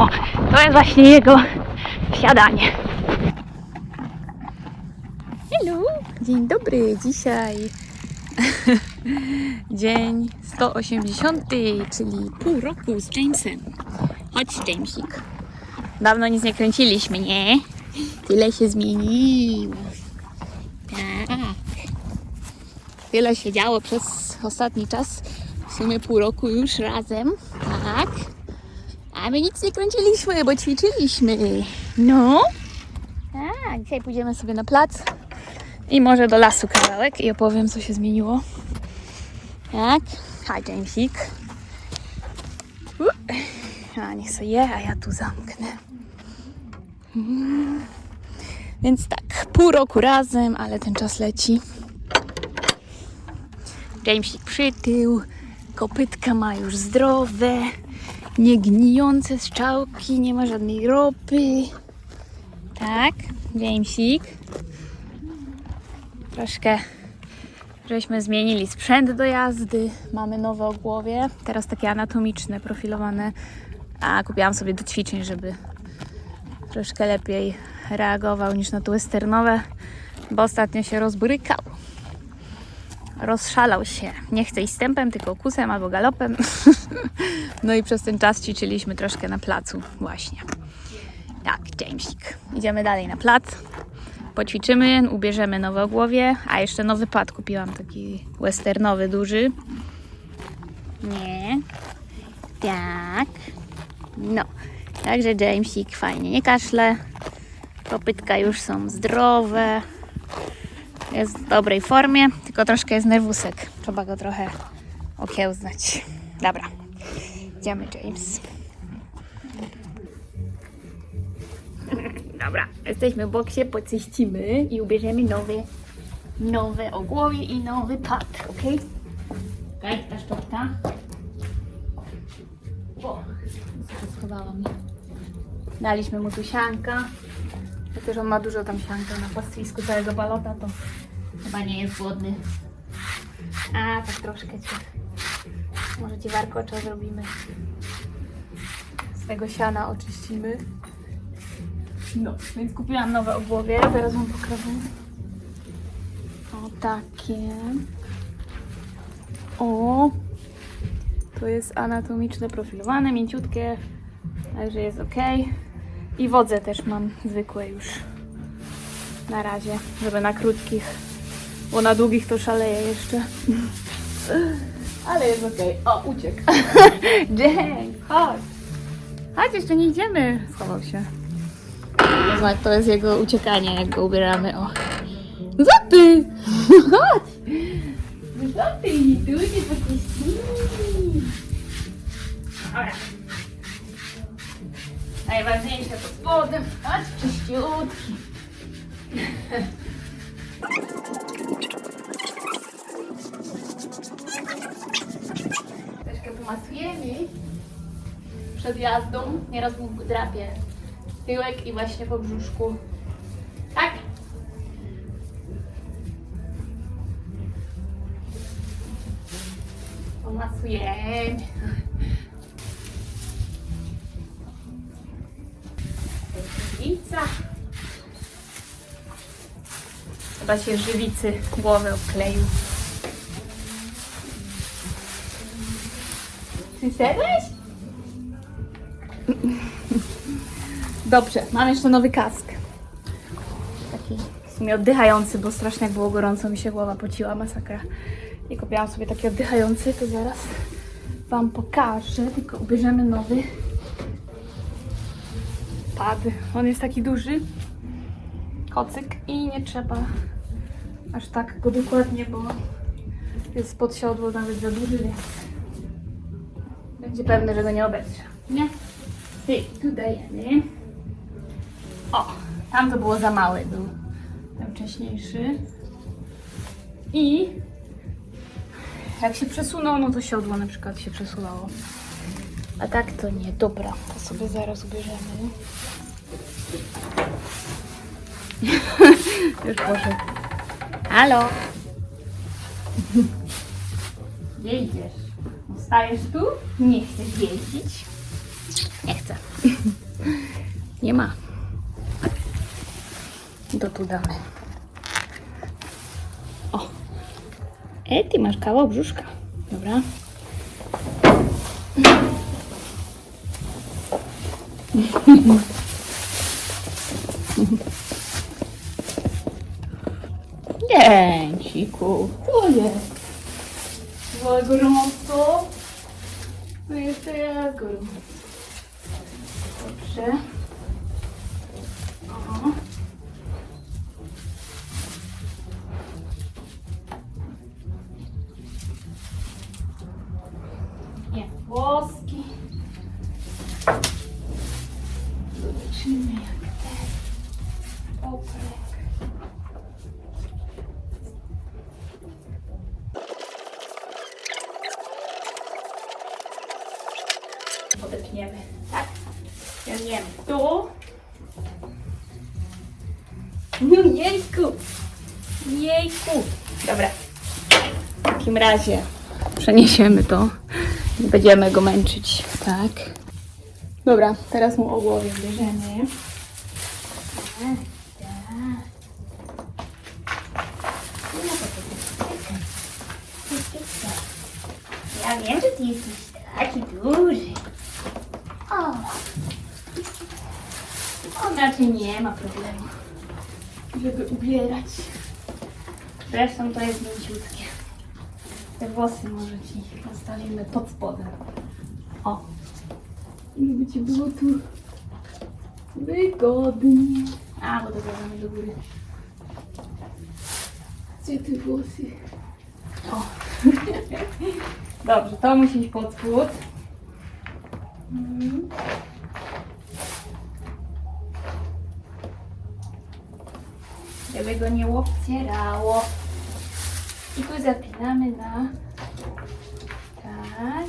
O, to jest właśnie jego siadanie. Hello! Dzień dobry, dzisiaj dzień 180, czyli pół roku z Jamesem. Chodź Jamesik. Dawno nic nie kręciliśmy, nie? Tyle się zmieniło. Tak. Tyle się działo przez ostatni czas. W sumie pół roku już razem. A my nic nie kręciliśmy, bo ćwiczyliśmy. No. Tak, dzisiaj pójdziemy sobie na plac i może do lasu kawałek i opowiem, co się zmieniło. Tak. Hi, Jamesik. A, niech sobie je, a ja tu zamknę. Mm. Więc tak, pół roku razem, ale ten czas leci. Jamesik przytył, kopytka ma już zdrowe, niegnijące strzałki, nie ma żadnej ropy. Tak, Jamesik. Troszkę żeśmy zmienili sprzęt do jazdy, mamy nowe ogłowie, teraz takie anatomiczne, profilowane, a kupiłam sobie do ćwiczeń, żeby troszkę lepiej reagował niż na to westernowe, bo ostatnio się rozbrykał rozszalał się. Nie chce iść stępem, tylko kusem albo galopem. no i przez ten czas ćwiczyliśmy troszkę na placu właśnie. Tak, Jamesik. Idziemy dalej na plac. Poćwiczymy, ubierzemy nowe ogłowie, a jeszcze nowy pad kupiłam, taki westernowy, duży. Nie. Tak. No. Także Jamesik fajnie nie kaszle. Kopytka już są zdrowe. Jest w dobrej formie, tylko troszkę jest nerwusek. Trzeba go trochę okiełznać. Dobra, idziemy James. Dobra, jesteśmy w boksie, pocyścimy i ubierzemy nowe, nowe ogłowie i nowy pad, ok? Okej, ta szczotka. O, schowała mi. Daliśmy mu tu sianka. Chociaż on ma dużo tam sianka na pastwisku całego balota, to chyba nie jest głodny. A, tak troszkę cię. Może ci warkocza zrobimy. Z tego siana oczyścimy. No, więc kupiłam nowe ogłowie, teraz wam pokażę. O, takie. O, to jest anatomiczne, profilowane, mięciutkie, także jest ok. I wodze też mam zwykłe już. Na razie, żeby na krótkich, bo na długich to szaleje jeszcze. Ale jest okej. O, uciekł. James, chodź. Chodź, jeszcze nie idziemy. Schował się. Zobacz, to jest jego uciekanie, jak go ubieramy. O. Ty? Chodź. Co ty? Tu nie pokusi. Dobra. Najważniejsze pod spodem. Chodź, czyściutki. Troszkę pomasujemy przed jazdą. Nieraz mu drapie tyłek i właśnie po brzuszku. Tak? Pomasujemy. Chyba się żywicy głowę obkleił. Ty sedłeś? Dobrze, mam jeszcze nowy kask. Taki w sumie oddychający, bo strasznie jak było gorąco, mi się głowa pociła, masakra. I kupiłam sobie taki oddychający, to zaraz Wam pokażę, tylko ubierzemy nowy On jest taki duży, kocyk i nie trzeba aż tak go dokładnie, bo jest pod siodło nawet za duży, więc będzie pewny, że go nie obetrze. Nie? Ty, tu dajemy. O, tam to było za mały, był ten wcześniejszy. I jak się przesunął, no to siodło na przykład się przesuwało. A tak to nie. Dobra, to sobie zaraz ubierzemy. Już poszedł. Halo? Gdzie idziesz? Stajesz tu? Nie chcesz jeździć? Nie chcę. Nie ma. To tu damy. O. E, ty masz kawał brzuszka. Dobra. Jęciku, to jest. Za gorąco. No jeszcze jak gorąco. Dobrze. O. Nie, włoski. Takim razie przeniesiemy to. Nie będziemy go męczyć, tak? Dobra, teraz mu o głowie bierzemy. Ja wiem, że ty jesteś taki duży. O. On raczej nie ma problemu, żeby ubierać. Zresztą to jest mięciutkie. Te włosy może ci zostawimy pod spodem. O. Żeby ci było tu wygodnie. A, bo to dodamy do góry. Gdzie te włosy? O. Dobrze, to musi iść pod spód. Mhm. Żeby go nie obcierało. I tu zapinamy na tak.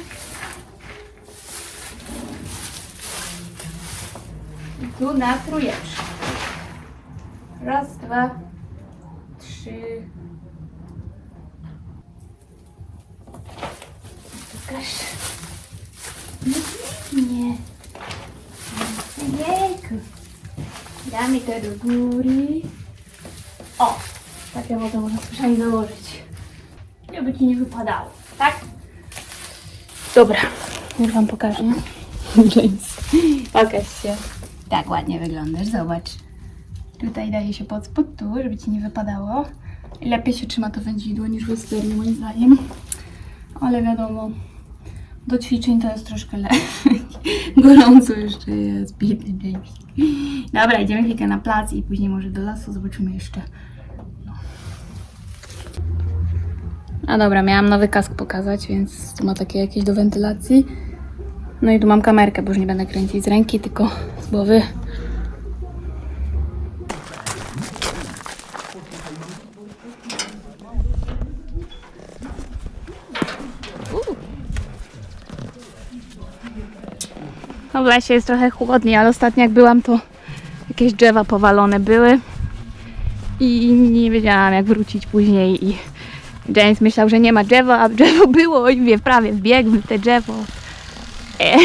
I tu na trójeczkę. Raz, dwa, trzy. Pokaż. Nie. Jejku. Damy to do góry. O! Takie wodę można specjalnie założyć. Nie wypadało, tak? Dobra, już wam pokażę. James, pokaż się. Tak ładnie wyglądasz, zobacz. Tutaj daje się pod spód tu, żeby ci nie wypadało. Lepiej się trzyma to wędzidło niż westerny moim zdaniem. Ale wiadomo, do ćwiczeń to jest troszkę lepiej. Gorąco jeszcze jest, biedny James. Dobra, idziemy chwilkę na plac i później może do lasu zobaczymy jeszcze. No. A dobra, miałam nowy kask pokazać, więc tu ma takie jakieś do wentylacji. No i tu mam kamerkę, bo już nie będę kręcić z ręki, tylko z głowy. No w lesie jest trochę chłodniej, ale ostatnio jak byłam, to jakieś drzewa powalone były i nie wiedziałam jak wrócić później i James myślał, że nie ma drzewa, a drzewo było i wie, prawie wbiegł w te drzewo. E,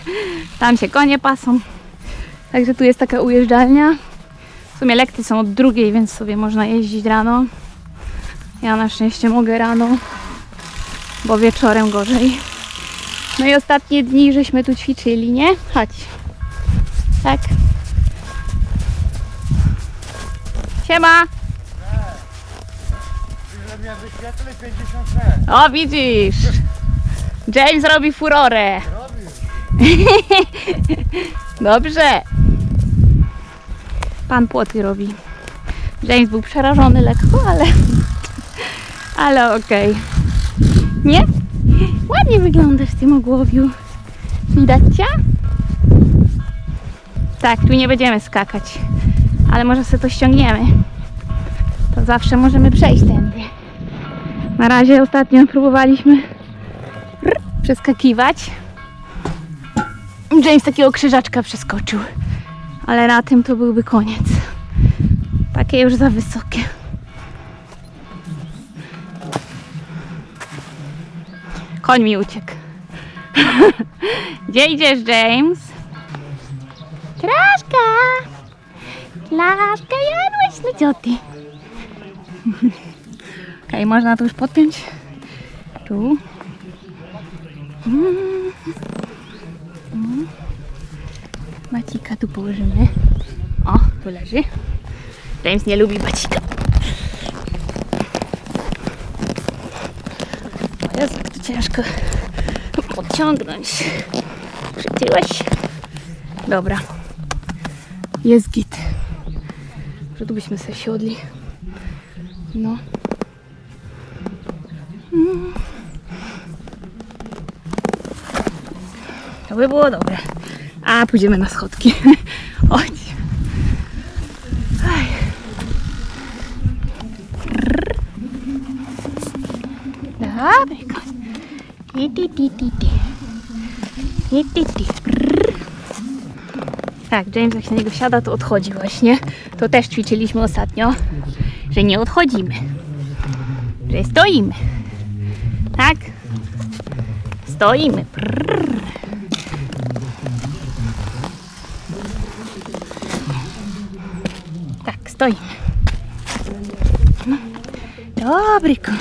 Tam się konie pasą. Także tu jest taka ujeżdżalnia. W sumie lekcje są od drugiej, więc sobie można jeździć rano. Ja na szczęście mogę rano, bo wieczorem gorzej. No i ostatnie dni żeśmy tu ćwiczyli, nie? Chodź. Tak. Siema! Ile mnie wyświetlę 50 cent. O, widzisz! James robi furorę. Robił. Dobrze. Pan płoty robi. James był przerażony lekko, ale... Ale okej. Nie? Ładnie wyglądasz w tym ogłowiu. Widać cię? Tak, tu nie będziemy skakać. Ale może sobie to ściągniemy. To zawsze możemy przejść tędy. Na razie ostatnio próbowaliśmy przeskakiwać. James takiego krzyżaczka przeskoczył. Ale na tym to byłby koniec. Takie już za wysokie. Koń mi uciekł. Gdzie idziesz, James? Kraszka! Klaszka jadłeś? No co Okej, można tu już podpiąć. Tu. Mm. Mm. Bacika tu położymy. O, tu leży. James nie lubi bacika. O Jezu, jak to ciężko podciągnąć. Przytyłeś? Dobra. Jest git. Że tu byśmy sobie siodli. No. To by było dobre. A, pójdziemy na schodki. Chodź. Tak, James jak się na niego siada, to odchodzi właśnie. To też ćwiczyliśmy ostatnio, że nie odchodzimy. Że stoimy. Tak? Stoimy. Tak, stoimy. No. Dobry koń.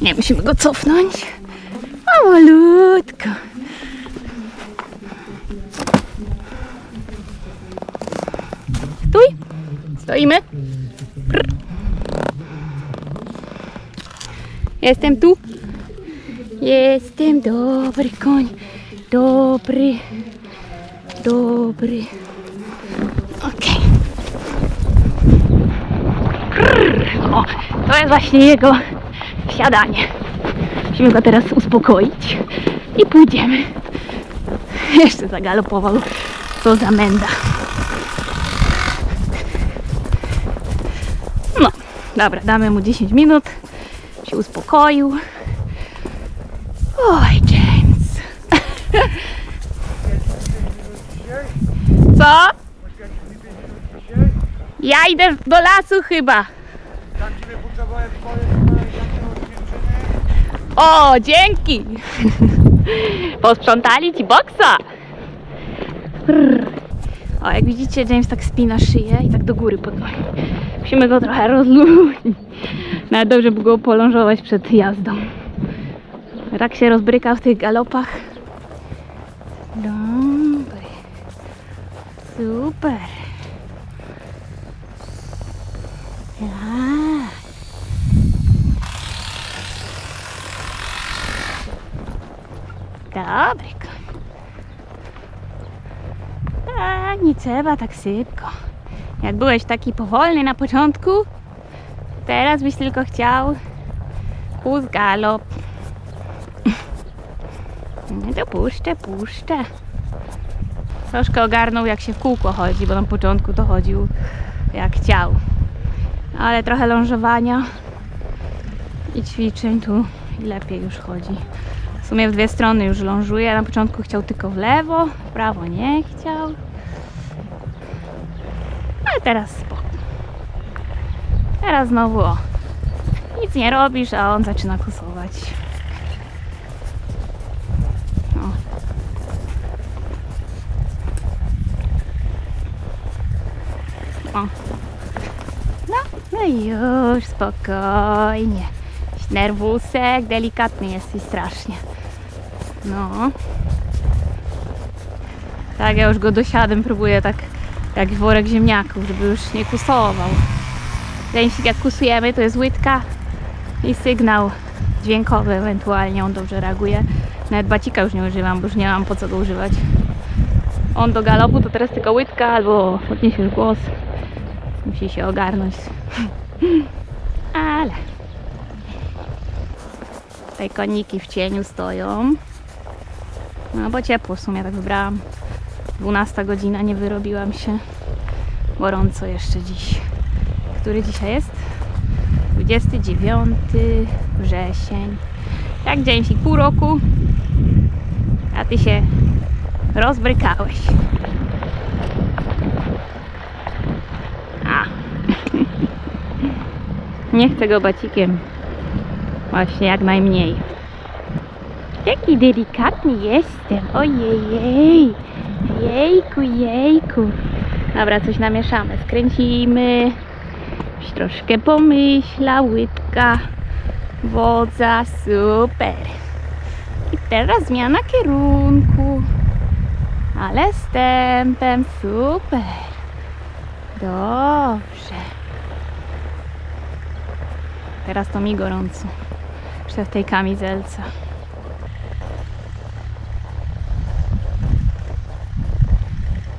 Nie, musimy go cofnąć. Powolutko. Stój. Stoimy. Prr. Jestem tu. Jestem dobry koń. Dobry. Dobry. Okej. Prr. O, to jest właśnie jego siadanie. Musimy go teraz uspokoić i pójdziemy. Jeszcze zagalopował. Co za menda. No, dobra, damy mu 10 minut. Się uspokoił. Oj, James. Co? Ja idę do lasu chyba. O, dzięki. Posprzątali ci boksa. O, jak widzicie, James tak spina szyję i tak do góry podnosi. Musimy go trochę rozluźnić. Nawet dobrze by go polążować przed jazdą. Tak się rozbrykał w tych galopach. Dobry. Super. Dobry koń. A, nie trzeba tak szybko. Jak byłeś taki powolny na początku, teraz byś tylko chciał pół galop. Nie to puszczę, puszczę. Troszkę ogarnął jak się w kółko chodzi, bo na początku to chodził jak chciał. Ale trochę lążowania i ćwiczeń tu lepiej już chodzi. Sumie w dwie strony już lążuje. Na początku chciał tylko w lewo, w prawo nie chciał. Ale teraz spoko. Teraz znowu o. Nic nie robisz, a on zaczyna kusować. O. No, no i już spokojnie. Nerwusek, delikatny jesteś strasznie. No. Tak, ja już go dosiadem próbuję tak jak worek ziemniaków, żeby już nie kusował. Ręcznik jak kusujemy to jest łydka i sygnał dźwiękowy ewentualnie, on dobrze reaguje. Nawet bacika już nie używam, bo już nie mam po co go używać. On do galopu to teraz tylko łydka albo podniesiesz głos. Musi się ogarnąć. Ale Tutaj koniki w cieniu stoją. No bo ciepło w sumie tak wybrałam. 12 godzina, nie wyrobiłam się. Gorąco jeszcze dziś. Który dzisiaj jest? 29 wrzesień. Jak dzień pół roku. A ty się rozbrykałeś. A. Nie chcę go bacikiem. Właśnie jak najmniej. Jaki delikatny jestem. Ojej. Jejku, jejku. Dobra, coś namieszamy. Skręcimy. Troszkę pomyślał. Łydka. Wodza. Super. I teraz zmiana kierunku. Ale z tempem. Super. Dobrze. Teraz to mi gorąco. Jeszcze w tej kamizelce.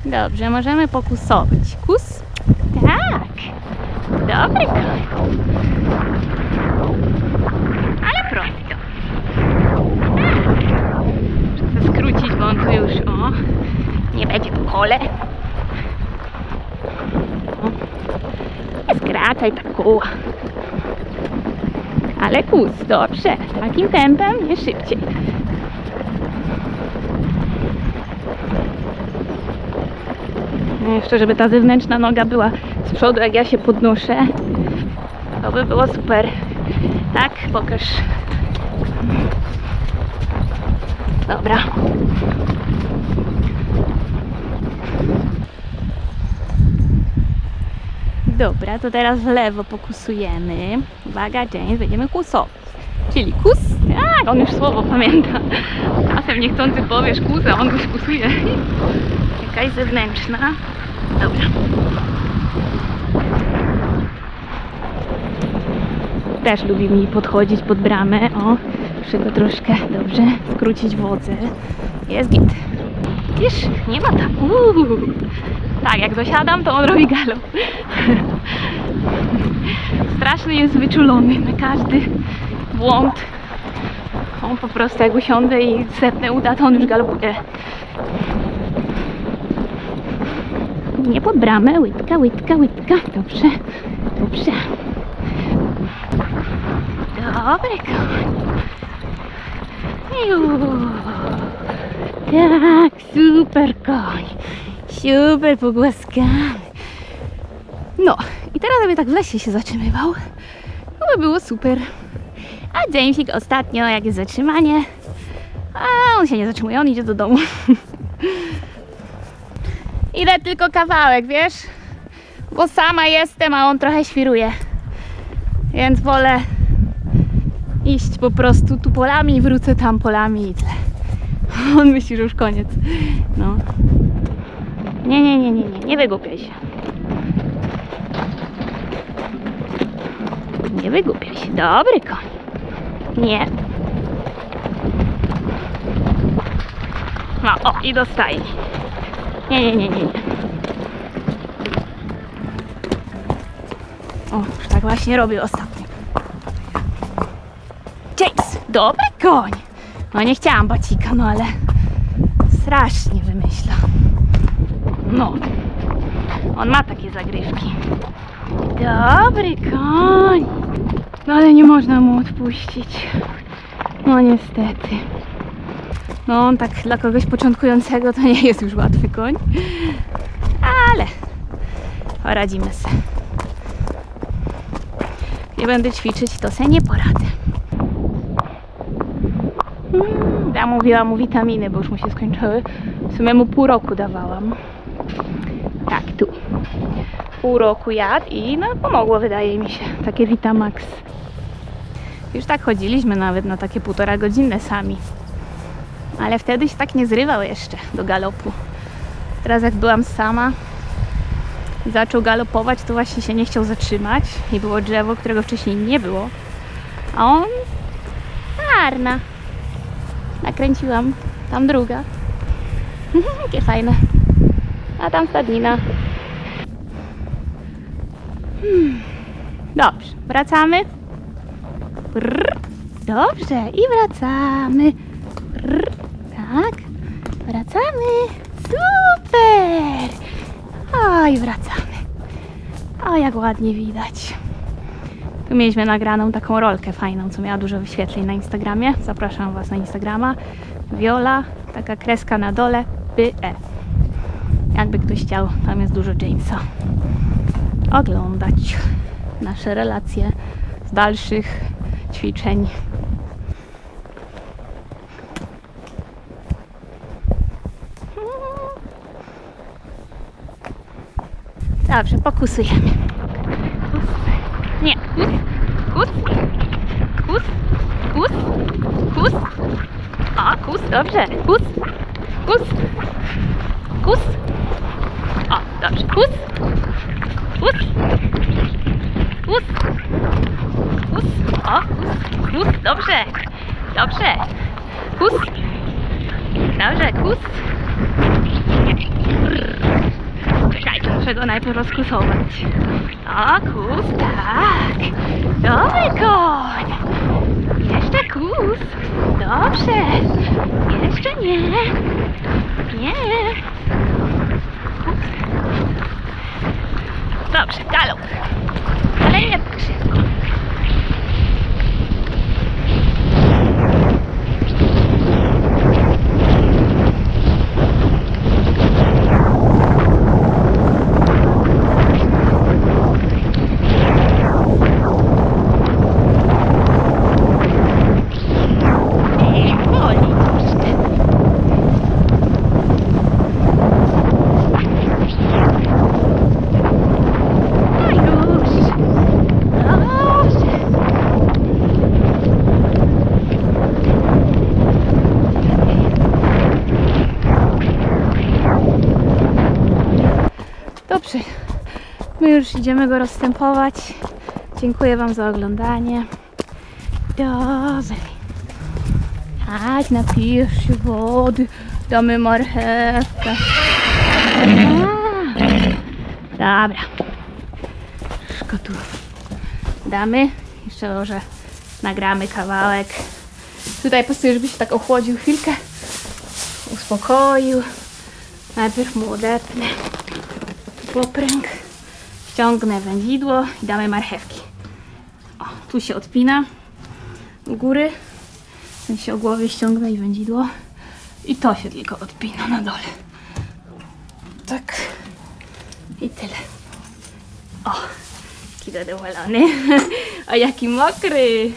Dobrze, możemy pokusować. Kus? Tak. Dobry koń. Ale prosto. Tak. Muszę skrócić, bo on tu już, o, nie będzie po kole. Nie skracaj tak koła. Ale kus, dobrze. Takim tempem, nie szybciej. Jeszcze, żeby ta zewnętrzna noga była z przodu, jak ja się podnoszę. To by było super. Tak, pokaż. Dobra. Dobra, to teraz w lewo pokusujemy. Uwaga, James, będziemy kusować. Czyli kus? Tak, on już słowo pamięta. Czasem niechcący powiesz kus, a on już kusuje. Jakaś zewnętrzna. Dobra. Też lubi mi podchodzić pod bramę. O, muszę go troszkę dobrze skrócić wodę. Jest git. Widzisz, nie ma tak. Uuu. Tak, jak dosiadam, to on robi galop. Strasznie jest wyczulony na każdy błąd. On po prostu jak usiądę i sepnę uda, to on już galopuje. Nie pod bramę, łydka, łydka, łydka. Dobrze, dobrze. Dobry koń. Tak, super koń. Super pogłaskany. No, i teraz aby tak w lesie się zatrzymywał, to by było super. A Jamesik ostatnio, jak jest zatrzymanie, a on się nie zatrzymuje, on idzie do domu. Idę tylko kawałek, wiesz? Bo sama jestem, a on trochę świruje. Więc wolę iść po prostu tu polami wrócę tam polami i tyle. On myśli, że już koniec. No. Nie, nie, nie, nie, nie, nie wygłupiaj się. Nie wygłupiaj się. Dobry koń. Nie. No, o, i dostaje. Nie, nie, nie, nie. O, tak właśnie robię ostatnio. James, dobry koń. No nie chciałam bacika, no ale strasznie wymyśla. No, on ma takie zagrywki. Dobry koń. No ale nie można mu odpuścić. No niestety. No tak dla kogoś początkującego to nie jest już łatwy koń. Ale poradzimy sobie. Nie będę ćwiczyć, to se nie poradzę. Mm, Ja mówiłam mu witaminy, bo już mu się skończyły. W sumie mu pół roku dawałam. Tak, tu. Pół roku jadł i no pomogło wydaje mi się. Takie Vitamax. Już tak chodziliśmy nawet na takie półtora godzinne sami. Ale wtedy się tak nie zrywał jeszcze do galopu. Teraz jak byłam sama zaczął galopować, to właśnie się nie chciał zatrzymać. I było drzewo, którego wcześniej nie było. A on... Czarna. Nakręciłam. Tam druga. Jakie fajne. A tam stadnina. Hmm. Dobrze, wracamy. Brrr. Dobrze, i wracamy. Brrr. Tak, wracamy. Super. O, i wracamy. O, jak ładnie widać. Tu mieliśmy nagraną taką rolkę fajną, co miała dużo wyświetleń na Instagramie. Zapraszam Was na Instagrama. Viola, taka kreska na dole, by e. Jakby ktoś chciał, tam jest dużo Jamesa. Oglądać nasze relacje z dalszych ćwiczeń. Dobrze, pokusujemy. Kus. Nie, kus. Kus. Kus. Kus. Kus. O, kus, dobrze. Kus. Kus. Kus. O, dobrze. Kus. Kus. Kus. Kus. O, kus. Kus. Dobrze. Dobrze. Kus. Dobrze, kus. Czekajcie, muszę go najpierw rozkusować. O, kus, tak. Dobry koń. Jeszcze kus. Dobrze. Jeszcze nie. Nie. Dobrze, galop. Ale Nie, woli troszkę. No już. Dobrze. Dobrze. My już idziemy go rozstępować. Dziękuję Wam za oglądanie. Dobrze. Chodź, napijesz się wody. Damy marchewkę. Dobra. Wszystko tu damy. Jeszcze może nagramy kawałek. Tutaj pasuje, żeby się tak ochłodził chwilkę. Uspokoił. Najpierw mu odetnę popręg. Ściągnę wędzidło i damy marchewki. O, tu się odpina u góry. Ten się o głowie ściągnę i wędzidło. I to się tylko odpina na dole. Tak. I tyle. O, jaki zadowolony. A jaki mokry.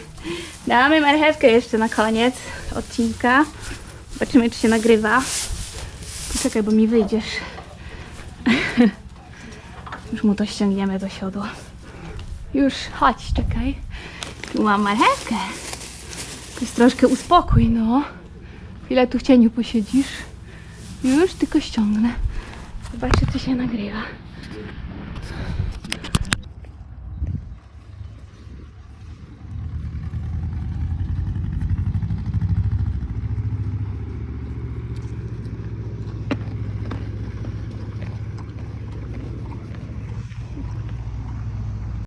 Damy marchewkę jeszcze na koniec odcinka. Zobaczymy, czy się nagrywa. Poczekaj, bo mi wyjdziesz. Już mu to ściągniemy do siodła. Już, chodź, czekaj. Tu mam marchewkę. Jest troszkę uspokój, no. Chwilę tu w cieniu posiedzisz. Już tylko ściągnę. Zobaczcie, czy się nagrywa.